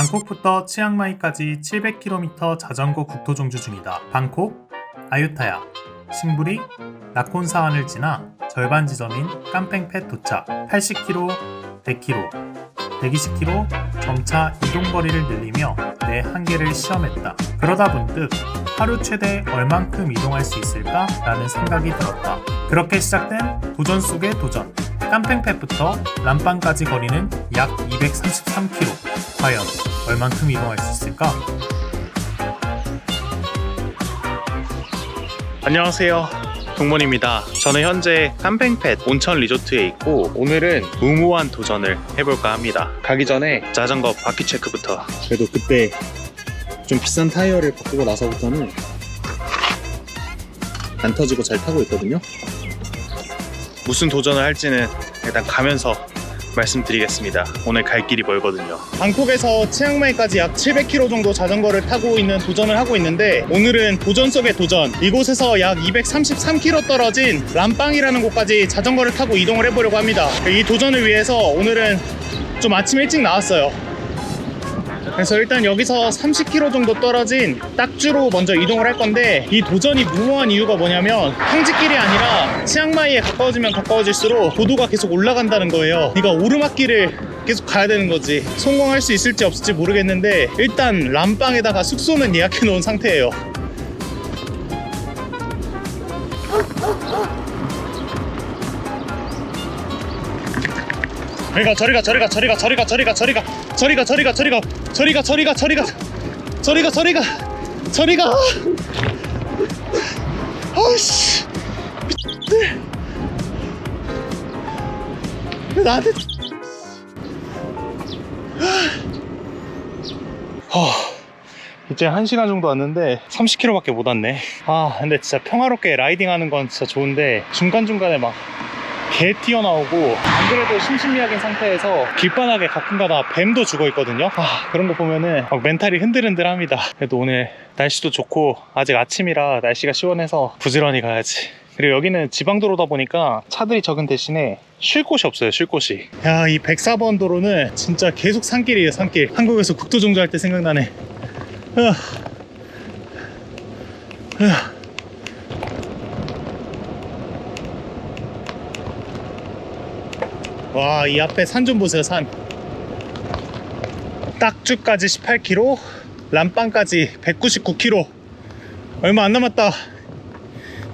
방콕부터 치앙마이까지 700km 자전거 국토 종주 중이다. 방콕, 아유타야, 싱부리, 나콘사완을 지나 절반 지점인 깜팽팻 도착. 80km, 100km, 120km 점차 이동 거리를 늘리며 내 한계를 시험했다. 그러다 문득 하루 최대 얼만큼 이동할 수 있을까? 라는 생각이 들었다. 그렇게 시작된 도전 속의 도전. 깜팽팻부터 람빵까지 거리는 약 233km. 과연 얼만큼 이동할 수 있을까? 안녕하세요. 동문입니다. 저는 현재 깜팽팻 온천 리조트에 있고 오늘은 무모한 도전을 해볼까 합니다. 가기 전에 자전거 바퀴 체크부터. 그래도 그때 좀 비싼 타이어를 바꾸고 나서부터는 안 터지고 잘 타고 있거든요. 무슨 도전을 할지는 일단 가면서 말씀드리겠습니다. 오늘 갈 길이 멀거든요. 방콕에서 치앙마이까지 약 700km 정도 자전거를 타고 있는 도전을 하고 있는데 오늘은 도전 속의 도전. 이곳에서 약 233km 떨어진 람빵이라는 곳까지 자전거를 타고 이동을 해보려고 합니다. 이 도전을 위해서 오늘은 좀 아침 일찍 나왔어요. 그래서 일단 여기서 30km 정도 떨어진 딱주로 먼저 이동을 할 건데 이 도전이 무모한 이유가 뭐냐면 평지길이 아니라 치앙마이에 가까워지면 가까워질수록 고도가 계속 올라간다는 거예요. 그러니까 오르막길을 계속 가야 되는 거지. 성공할 수 있을지 없을지 모르겠는데 일단 람빵에다가 숙소는 예약해 놓은 상태예요. 저리가 저리가 저리가 저리가 저리가 저리가 저리가 저리가 저리가 저리가 저리가 저리가 저리가 저리가 저리가 저리가 아씨 왜 나한테 하, 이제 1시간 정도 왔는데 30km밖에 못 왔네 아 근데 진짜 평화롭게 라이딩 하는 건 진짜 좋은데 중간중간에 막 개 튀어나오고 안 그래도 심심미약인 상태에서 길바닥에 가끔가다 뱀도 죽어 있거든요. 아 그런 거 보면은 막 멘탈이 흔들흔들합니다. 그래도 오늘 날씨도 좋고 아직 아침이라 날씨가 시원해서 부지런히 가야지. 그리고 여기는 지방도로다 보니까 차들이 적은 대신에 쉴 곳이 없어요 쉴 곳이. 야 이 104번 도로는 진짜 계속 산길이에요 산길. 한국에서 국도종주할 때 생각나네. 으아. 으아. 와, 이 앞에 산 좀 보세요, 산. 딱주까지 18km, 람빵까지 199km. 얼마 안 남았다.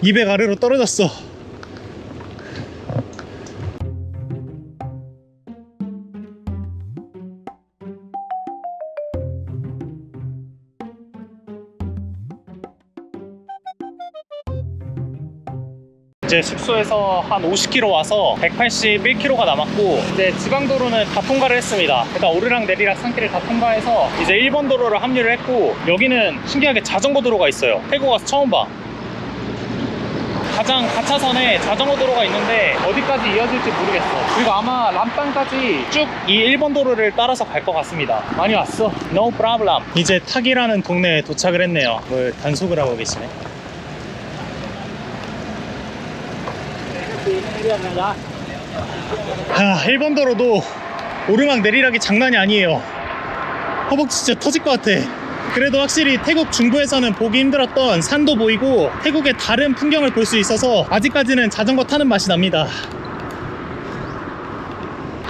200 아래로 떨어졌어. 이제 숙소에서 한 50km 와서 181km가 남았고 이제 지방도로는 다 통과를 했습니다. 일단 오르락 내리락 산길을 다 통과해서 이제 1번 도로를 합류를 했고 여기는 신기하게 자전거 도로가 있어요. 태국 와서 처음 봐. 가장 가차선에 자전거 도로가 있는데 어디까지 이어질지 모르겠어. 그리고 아마 람빵까지 쭉 이 1번 도로를 따라서 갈 것 같습니다. 많이 왔어. No problem. 이제 탁이라는 동네에 도착을 했네요. 뭘 단속을 하고 계시네 아, 1번 도로도 오르막 내리락이 장난이 아니에요. 허벅지 진짜 터질 것 같아. 그래도 확실히 태국 중부에서는 보기 힘들었던 산도 보이고 태국의 다른 풍경을 볼 수 있어서 아직까지는 자전거 타는 맛이 납니다.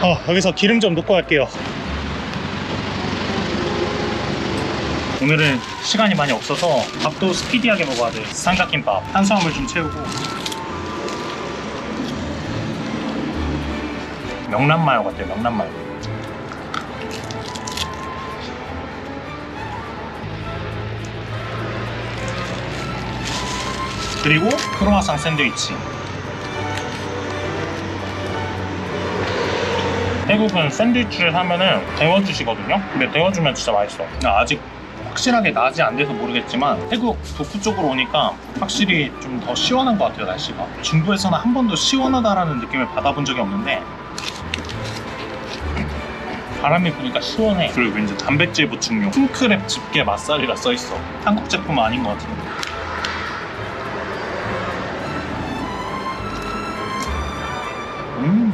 어, 여기서 기름 좀 넣고 갈게요. 오늘은 시간이 많이 없어서 밥도 스피디하게 먹어야 돼. 삼각김밥, 탄수화물 좀 채우고 명란 마요 같아요 명란 마요. 그리고 크로마상 샌드위치. 태국은 샌드위치를 사면은 데워주시거든요. 근데 데워주면 진짜 맛있어. 나 아직 확실하게 낮이 안 돼서 모르겠지만 태국 북부 쪽으로 오니까 확실히 좀 더 시원한 것 같아요 날씨가. 중부에서는 한 번도 시원하다라는 느낌을 받아본 적이 없는데 바람이 부니까 시원해 그리고 이제 단백질 보충용 킹크랩 집게 맛살이라 써있어 한국 제품 아닌 것 같은데 음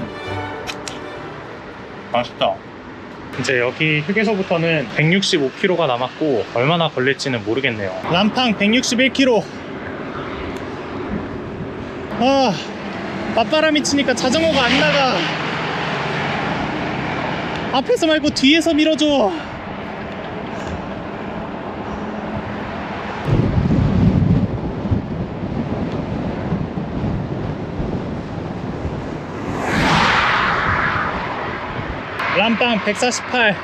맛있다 이제 여기 휴게소부터는 165km가 남았고 얼마나 걸릴지는 모르겠네요. 람팡 161km. 아, 맞바람이 치니까 자전거가 안 나가. 앞에서 말고 뒤에서 밀어줘. 람빵 148.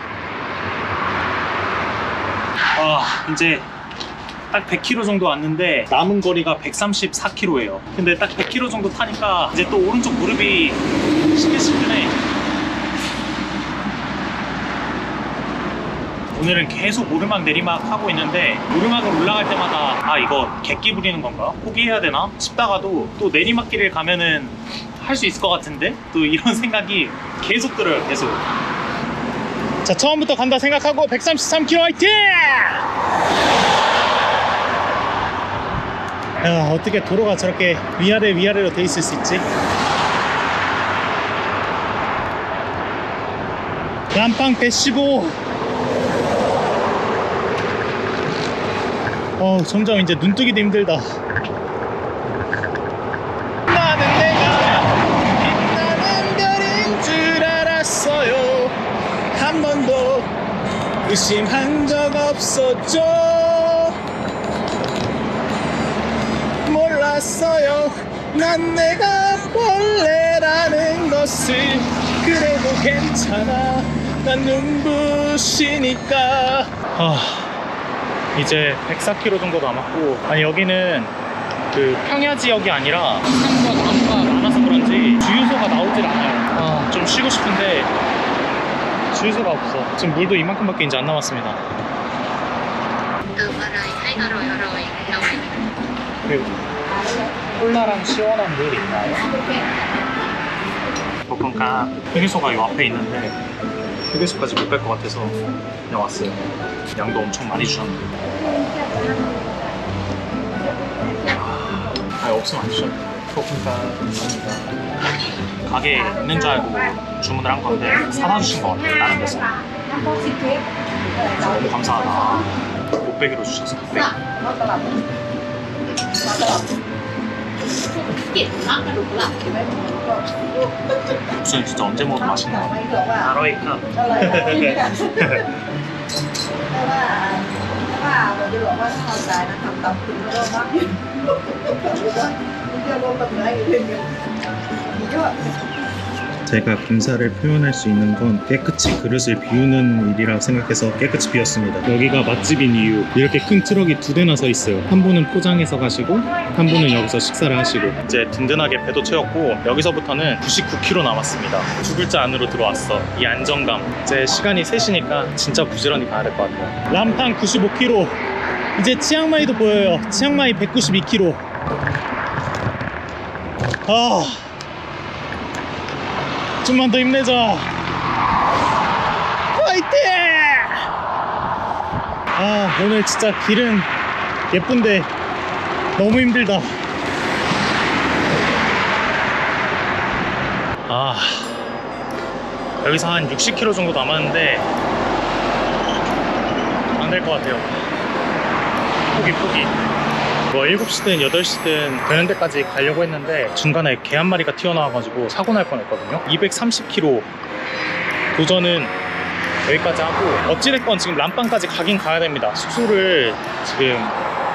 아, 이제 딱 100km 정도 왔는데 남은 거리가 134km예요. 근데 딱 100km 정도 타니까 이제 또 오른쪽 무릎이 시큰시큰해. 오늘은 계속 오르막 내리막 하고 있는데 오르막을 올라갈 때마다 아 이거 객기 부리는 건가? 포기해야 되나? 싶다가도 또 내리막길을 가면은 할 수 있을 것 같은데 또 이런 생각이 계속 들어요 계속 자 처음부터 간다 생각하고 133km 화이팅! 야 어떻게 도로가 저렇게 위아래 위아래로 돼 있을 수 있지? 람빵 115 어 점점 이제 눈 뜨기도 힘들다. 나는 내가 빛나는 별인 줄 알았어요. 한 번도 의심한 적 없었죠. 몰랐어요. 난 내가 벌레라는 것을 그래도 괜찮아. 난 눈부시니까. 아 이제 104km 정도 남았고 아니 여기는 그 평야 지역이 아니라 산과 나무가 많아서 그런지 주유소가 나오질 않아요. 아, 좀 쉬고 싶은데 주유소가 없어. 지금 물도 이만큼밖에 이제 안 남았습니다. 그리고 콜라랑 시원한 물 있나요? 볶음가 휴게소가 이 앞에 있는데 휴게소까지 못 갈 것 같아서 그냥 왔어요. 양도 엄청 많이 주셨는데. 아 없으면 안 주셨네 볶음가 감사합니다. 가게에 있는 줄 알고 주문을 한 건데 사다 주신 것 같아요 다른 데서. 너무 감사하다. 곱빼기로 주셔서 ก็บมากกระดูกหลับส่วนสองจะหมดมาใช่ไหมอร่อยครับอร่อยครับแต่ว่าแต่ว่าเราจะบอกว่าถ้าเราตายนะทำตับคุณก็มากอยู่มันจะรวมตับอะไรอยู่เรื่อยๆเยอะ 제가 감사를 표현할 수 있는 건 깨끗이 그릇을 비우는 일이라고 생각해서 깨끗이 비웠습니다. 여기가 맛집인 이유 이렇게 큰 트럭이 두 대나 서 있어요. 한 분은 포장해서 가시고 한 분은 여기서 식사를 하시고 이제 든든하게 배도 채웠고 여기서부터는 99km 남았습니다. 두 글자 안으로 들어왔어. 이 안정감. 이제 시간이 3시니까 진짜 부지런히 가야 될 것 같아요. 람팡 95km. 이제 치앙마이도 보여요. 치앙마이 192km. 아. 좀만 더 힘내자. 화이팅! 아, 오늘 진짜 길은 예쁜데 너무 힘들다. 아 여기서 한 60km 정도 남았는데 안 될 것 같아요 포기 포기 뭐 7시 든 8시 든 되는 데까지 가려고 했는데 중간에 개 한 마리가 튀어나와가지고 사고 날 뻔했거든요. 230km 도전은 여기까지 하고 어찌됐건 지금 람빵까지 가긴 가야 됩니다. 숙소를 지금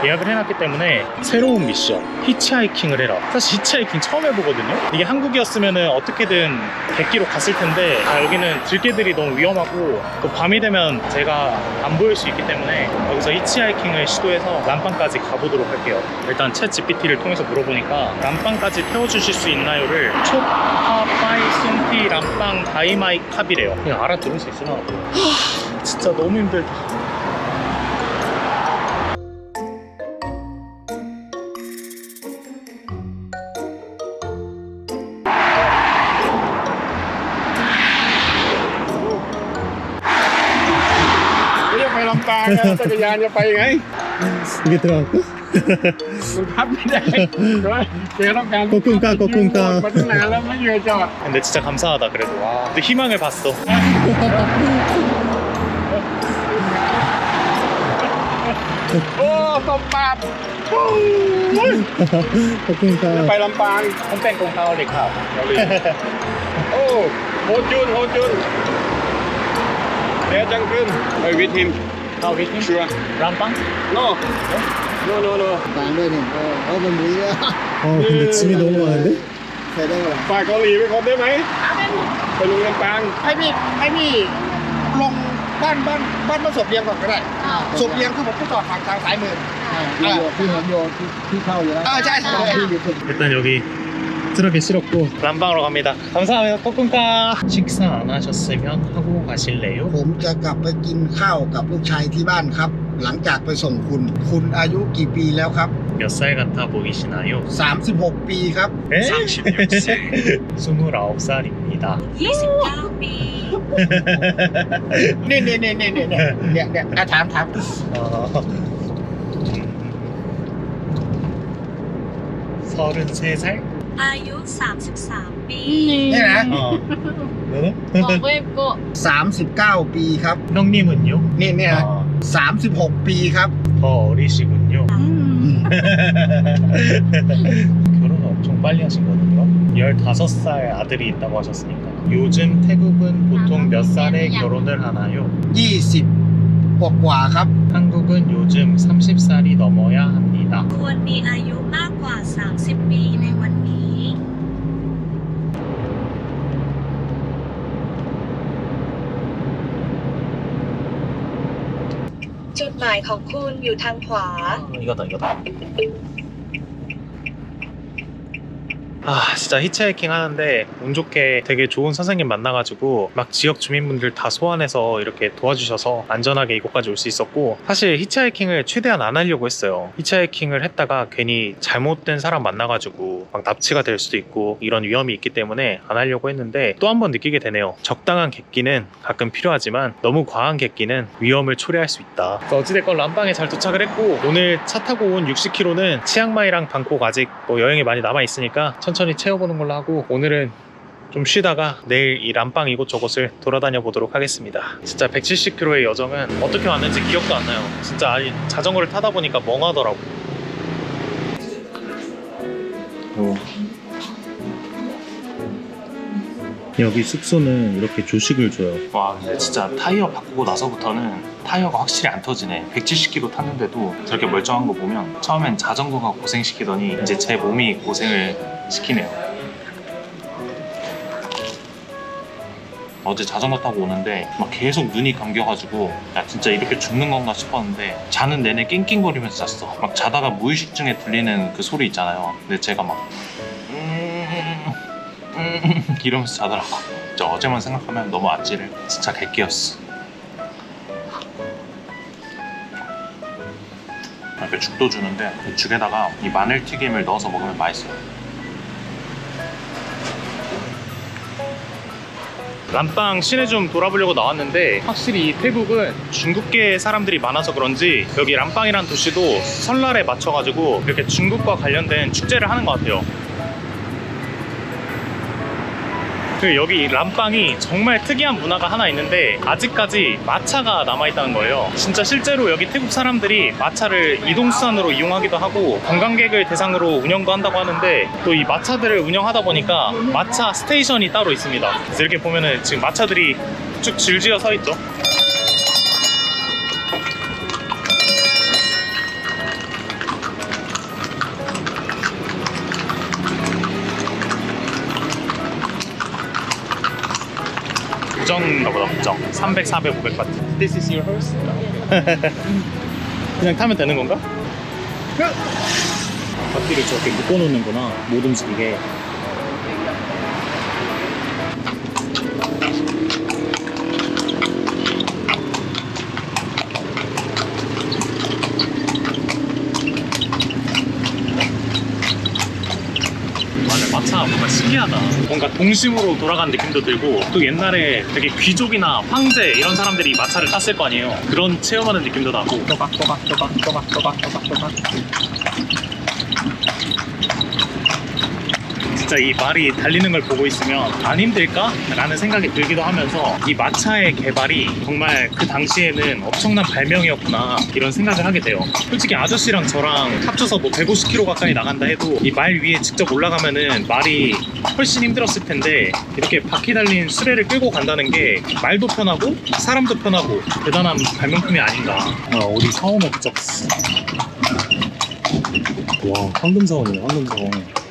예약을 해놨기 때문에 새로운 미션 히치하이킹을 해라. 사실 히치하이킹 처음 해보거든요. 이게 한국이었으면 어떻게든 100km 갔을 텐데 아, 여기는 들개들이 너무 위험하고 또 밤이 되면 제가 안 보일 수 있기 때문에 여기서 히치하이킹을 시도해서 람빵까지 가보도록 할게요. 일단 챗 GPT를 통해서 물어보니까 람빵까지 태워주실 수 있나요를 촉파 파이 쏨티 람빵 다이마이 캅이래요. 그냥 알아들을 수 있으나 하, 진짜 너무 힘들다 ลำปางจักรยานจะไปไง gitu dong มันพับไม่ได้ใช่ไหมเจ๊ต้องการขอบคุณครับขอบคุณครับ มาตั้งนานแล้วไม่แต่จริงๆจอด 근데แต่사하다 그래도 근데 희망을 봤어 โอ้ตบปากปุ้ง Oke, ไป Kak. ลำปางผมเป็นกงเตาเหล็กครับเกาหลีโอ้โฮจุนโฮจุนเดี๋ยวจังขึ้นไปวิทีม 아 위팅 ชัวร์ 람빵? โน่โน่โน่โน่ ตางด้วยนี่เออเออมันมีอะ 아 근데 짐이 너무 많은데? ใส่ได้ไหม ฝากเกาหลีไปคนได้ไหมไปลุงลำปาง ให้พี่ให้พี่ลงบ้านบ้านบ้านบ้านศพเรียงก่อนก็ได้ศพเรียงคือผมก็จอดฝั่งทางซ้ายมือ ที่โยที่เห็นโยที่ที่เข้าอยู่แล้ว เออใช่ใช่ ที่อยู่สุด 일단 여기 트럭에 실었고 람빵으로 갑니다 감사합니다 꼬꿍까 식사 안 하셨으면 하고 가실래요? ผมจะกลับไปกินข้าวกับลูกชายที่บ้านครับ หลังจากไปส่งคุณ คุณอายุกี่ปีแล้วครับ 몇 살 같아 보이시나요? 36 ปีครับ 에? 29살입니다 29 ปี นี่นี่นี่นี่นี่เนี่ยเนี่ยเนี่ยอ่ะถามถาม 어... 서른세 살? อายุ 33 ปี นี่นะ 어. 너는? บอกเว็บก็ 39 ปีครับ 형님은요? นี่เนี่ยนะ 어, 36 ปีครับ 더 어리시군요. 결혼을 엄청 빨리 하신 거군요. 15살 아들이 있다고 하셨으니까. 요즘 태국은 보통 몇 살에 결혼을 하나요? 20 กว่ากว่าๆครับ 한국은 요즘 30살이 넘어야 합니다. ควรมีอายุมากกว่า 30 ปีในวันนี้ หมายของคุณอยู่ทางขวา 이거다 이거다 아 진짜 히치하이킹 하는데 운 좋게 되게 좋은 선생님 만나가지고 막 지역 주민분들 다 소환해서 이렇게 도와주셔서 안전하게 이곳까지 올 수 있었고 사실 히치하이킹을 최대한 안 하려고 했어요. 히치하이킹을 했다가 괜히 잘못된 사람 만나가지고 막 납치가 될 수도 있고 이런 위험이 있기 때문에 안 하려고 했는데 또 한 번 느끼게 되네요. 적당한 객기는 가끔 필요하지만 너무 과한 객기는 위험을 초래할 수 있다. 어찌됐건 람방에 잘 도착을 했고 오늘 차 타고 온 60km는 치앙마이랑 방콕 아직 뭐 여행이 많이 남아있으니까 천 천히 채워보는 걸로 하고 오늘은 좀 쉬다가 내일 이 람빵 이곳저곳을 돌아다녀 보도록 하겠습니다. 진짜 170km의 여정은 어떻게 왔는지 기억도 안 나요. 진짜 아니 자전거를 타다 보니까 멍하더라고. 어. 여기 숙소는 이렇게 조식을 줘요. 와, 근데 진짜 타이어 바꾸고 나서부터는 타이어가 확실히 안 터지네. 170km 탔는데도 저렇게 멀쩡한 거 보면 처음엔 자전거가 고생시키더니 이제 제 몸이 고생을 시키네요. 어제 자전거 타고 오는데 막 계속 눈이 감겨가지고 야 진짜 이렇게 죽는 건가 싶었는데 자는 내내 낑낑거리면서 잤어. 막 자다가 무의식 중에 들리는 그 소리 있잖아요. 근데 제가 막 음, 음, 이러면서 자더라고. 진짜 어제만 생각하면 너무 아찔해. 진짜 객기였어. 이렇게 죽도 주는데 이 죽에다가 이 마늘 튀김을 넣어서 먹으면 맛있어요. 람빵 시내 좀 돌아보려고 나왔는데 확실히 이 태국은 중국계 사람들이 많아서 그런지 여기 람빵이란 도시도 설날에 맞춰가지고 이렇게 중국과 관련된 축제를 하는 것 같아요. 그 여기 람빵이 정말 특이한 문화가 하나 있는데 아직까지 마차가 남아있다는 거예요. 진짜 실제로 여기 태국 사람들이 마차를 이동수단으로 이용하기도 하고 관광객을 대상으로 운영도 한다고 하는데 또 이 마차들을 운영하다 보니까 마차 스테이션이 따로 있습니다. 그래서 이렇게 보면은 지금 마차들이 쭉 줄지어 서 있죠. 무정인가 보다 무정 300, 400, 500 바트 This is your horse? 그냥 타면 되는 건가? 바퀴를 저렇게 묶어놓는구나 못 움직이게 마차 뭔가 신기해 신기하다. 뭔가 동심으로 돌아간 느낌도 들고 또 옛날에 되게 귀족이나 황제 이런 사람들이 마차를 탔을 거 아니에요. 그런 체험하는 느낌도 나고 또박또박또박또박또박또박 진짜 이 말이 달리는 걸 보고 있으면 안 힘들까? 라는 생각이 들기도 하면서 이 마차의 개발이 정말 그 당시에는 엄청난 발명이었구나 이런 생각을 하게 돼요. 솔직히 아저씨랑 저랑 합쳐서 뭐 150km 가까이 나간다 해도 이 말 위에 직접 올라가면은 말이 훨씬 힘들었을 텐데 이렇게 바퀴 달린 수레를 끌고 간다는 게 말도 편하고 사람도 편하고 대단한 발명품이 아닌가. 아, 어디 사원 업적. 와 황금사원이네 황금사원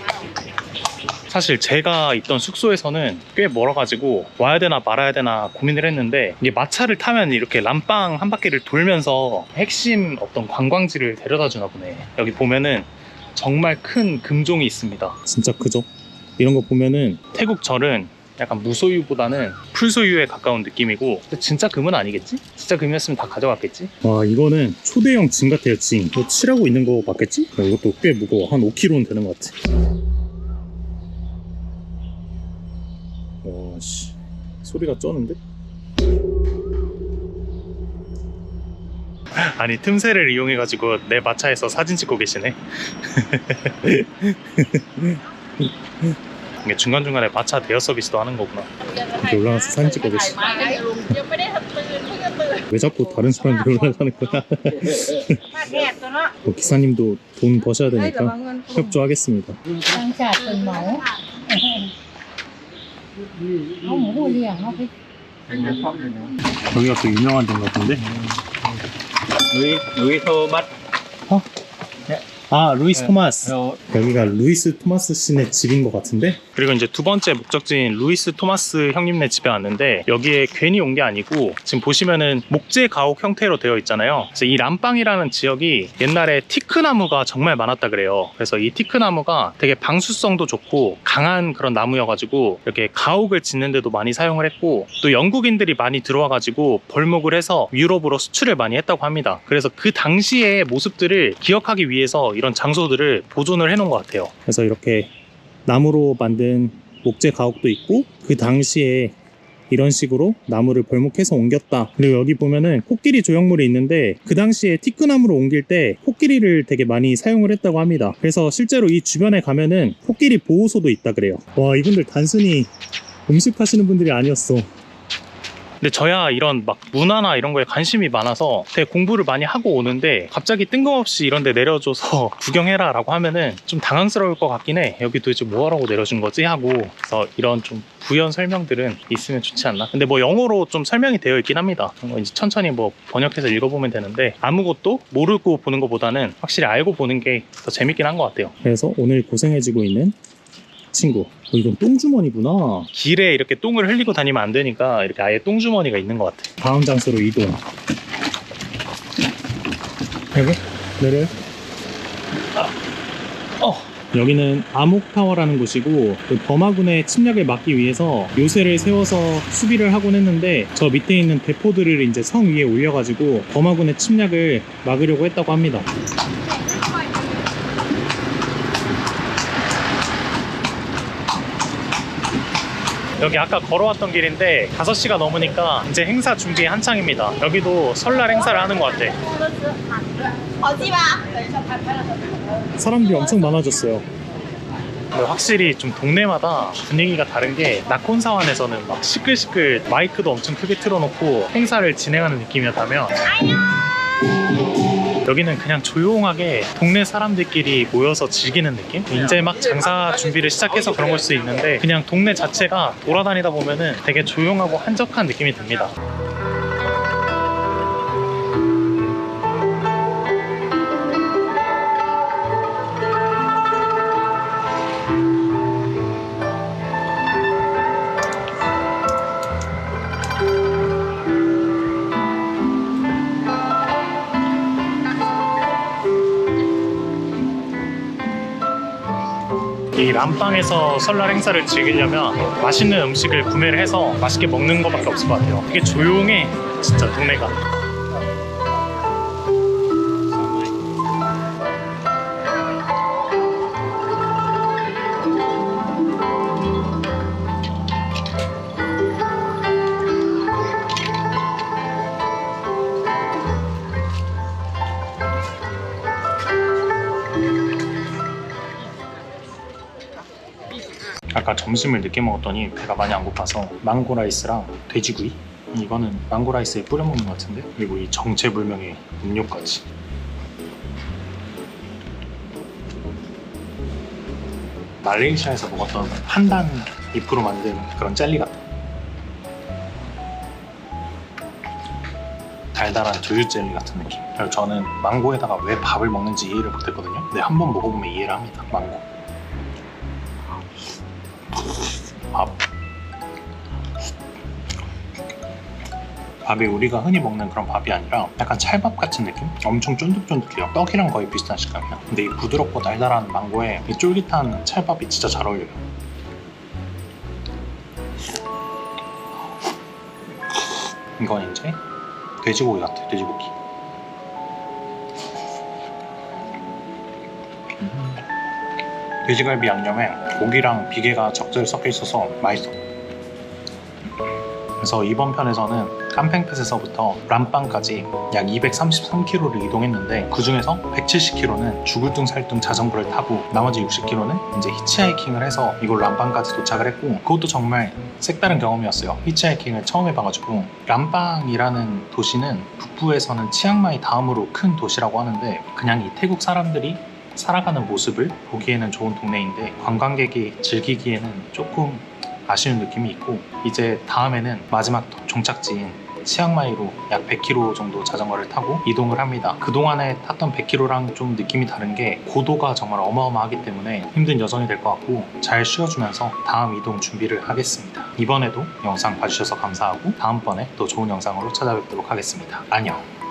사실 제가 있던 숙소에서는 꽤 멀어가지고 와야 되나 말아야 되나 고민을 했는데 이게 마차를 타면 이렇게 람빵 한 바퀴를 돌면서 핵심 어떤 관광지를 데려다 주나 보네 여기 보면은 정말 큰 금종이 있습니다 진짜 크죠? 이런 거 보면은 태국 절은 약간 무소유보다는 풀소유에 가까운 느낌이고 진짜 금은 아니겠지? 진짜 금이었으면 다 가져갔겠지? 와 이거는 초대형 징 같아요 징 이거 칠하고 있는 거 맞겠지? 어, 이것도 꽤 무거워 한 5kg는 되는 것 같아 소리가 쩌는데? 아니 틈새를 이용해 가지고 내 마차에서 사진 찍고 계시네. 이게 중간중간에 마차 대여 서비스도 하는 거구나. 이렇게 올라가서 사진 찍고 계시 왜 자꾸 다른 사람들이 올라가는 거야? 뭐 기사님도 돈 버셔야 되니까 협조하겠습니다 여기가 또 유명한 데인 것 같은데 núi thô bắt 아 루이스 토마스 여기가 루이스 토마스 씨네 집인 것 같은데 그리고 이제 두 번째 목적지인 루이스 토마스 형님네 집에 왔는데 여기에 괜히 온 게 아니고 지금 보시면은 목재 가옥 형태로 되어 있잖아요. 그래서 이 람빵이라는 지역이 옛날에 티크나무가 정말 많았다 그래요. 그래서 이 티크나무가 되게 방수성도 좋고 강한 그런 나무여가지고 이렇게 가옥을 짓는데도 많이 사용을 했고 또 영국인들이 많이 들어와가지고 벌목을 해서 유럽으로 수출을 많이 했다고 합니다. 그래서 그 당시의 모습들을 기억하기 위해서 이런 장소들을 보존을 해놓은 것 같아요. 그래서 이렇게 나무로 만든 목재 가옥도 있고 그 당시에 이런 식으로 나무를 벌목해서 옮겼다. 그리고 여기 보면은 코끼리 조형물이 있는데 그 당시에 티크나무로 옮길 때 코끼리를 되게 많이 사용을 했다고 합니다. 그래서 실제로 이 주변에 가면은 코끼리 보호소도 있다 그래요. 와 이분들 단순히 음식 하시는 분들이 아니었어. 근데 저야 이런 막 문화나 이런 거에 관심이 많아서 되게 공부를 많이 하고 오는데 갑자기 뜬금없이 이런 데 내려줘서 구경해라 라고 하면은 좀 당황스러울 것 같긴 해. 여기 도대체 뭐 하라고 내려준 거지? 하고. 그래서 이런 좀 부연 설명들은 있으면 좋지 않나? 근데 뭐 영어로 좀 설명이 되어 있긴 합니다. 이제 천천히 뭐 번역해서 읽어보면 되는데 아무것도 모르고 보는 것보다는 확실히 알고 보는 게 더 재밌긴 한 것 같아요. 그래서 오늘 고생해주고 있는 친구. 어, 이건 똥주머니구나. 길에 이렇게 똥을 흘리고 다니면 안 되니까 이렇게 아예 똥주머니가 있는 것 같아. 다음 장소로 이동. 여기? 내려요? 어. 여기는 아목타워라는 곳이고 그 버마군의 침략을 막기 위해서 요새를 세워서 수비를 하곤 했는데 저 밑에 있는 대포들을 이제 성 위에 올려가지고 버마군의 침략을 막으려고 했다고 합니다. 여기 아까 걸어왔던 길인데 5시가 넘으니까 이제 행사 준비 한창입니다. 여기도 설날 행사를 하는 것 같아. 사람들이 엄청 많아졌어요. 근데 확실히 좀 동네마다 분위기가 다른 게 나콘사완에서는 막 시끌시끌 마이크도 엄청 크게 틀어놓고 행사를 진행하는 느낌이었다면 여기는 그냥 조용하게 동네 사람들끼리 모여서 즐기는 느낌? 이제 막 장사 준비를 시작해서 그런 걸 수 있는데 그냥 동네 자체가 돌아다니다 보면은 되게 조용하고 한적한 느낌이 듭니다. 이 람빵에서 설날 행사를 즐기려면 맛있는 음식을 구매를 해서 맛있게 먹는 것밖에 없을 것 같아요. 되게 조용해, 진짜 동네가. 아까 점심을 늦게 먹었더니 배가 많이 안 고파서 망고 라이스랑 돼지구이? 이거는 망고 라이스에 뿌려 먹는 것 같은데? 그리고 이 정체불명의 음료까지. 말레이시아에서 먹었던 판단 잎으로 만든 그런 젤리 같아 달달한 두유 젤리 같은 느낌. 그리고 저는 망고에다가 왜 밥을 먹는지 이해를 못했거든요. 근데 한번 먹어보면 이해를 합니다. 망고 밥 밥이 우리가 흔히 먹는 그런 밥이 아니라 약간 찰밥 같은 느낌? 엄청 쫀득쫀득해요. 떡이랑 거의 비슷한 식감이야. 근데 이 부드럽고 달달한 망고에 이 쫄깃한 찰밥이 진짜 잘 어울려요. 이건 이제 돼지고기 같아, 돼지고기. 돼지갈비 양념에 고기랑 비계가 적절히 섞여 있어서 맛있어. 그래서 이번 편에서는 깜팽펫에서부터 람빵까지 약 233km를 이동했는데 그 중에서 170km는 죽을둥 살둥 자전거를 타고 나머지 60km는 이제 히치하이킹을 해서 이곳 람빵까지 도착을 했고 그것도 정말 색다른 경험이었어요. 히치하이킹을 처음 해봐가지고 람빵이라는 도시는 북부에서는 치앙마이 다음으로 큰 도시라고 하는데 그냥 이 태국 사람들이 살아가는 모습을 보기에는 좋은 동네인데 관광객이 즐기기에는 조금 아쉬운 느낌이 있고 이제 다음에는 마지막 종착지인 치앙마이로 약 100km 정도 자전거를 타고 이동을 합니다. 그동안에 탔던 100km랑 좀 느낌이 다른 게 고도가 정말 어마어마하기 때문에 힘든 여정이 될 것 같고 잘 쉬어주면서 다음 이동 준비를 하겠습니다. 이번에도 영상 봐주셔서 감사하고 다음번에 또 좋은 영상으로 찾아뵙도록 하겠습니다. 안녕.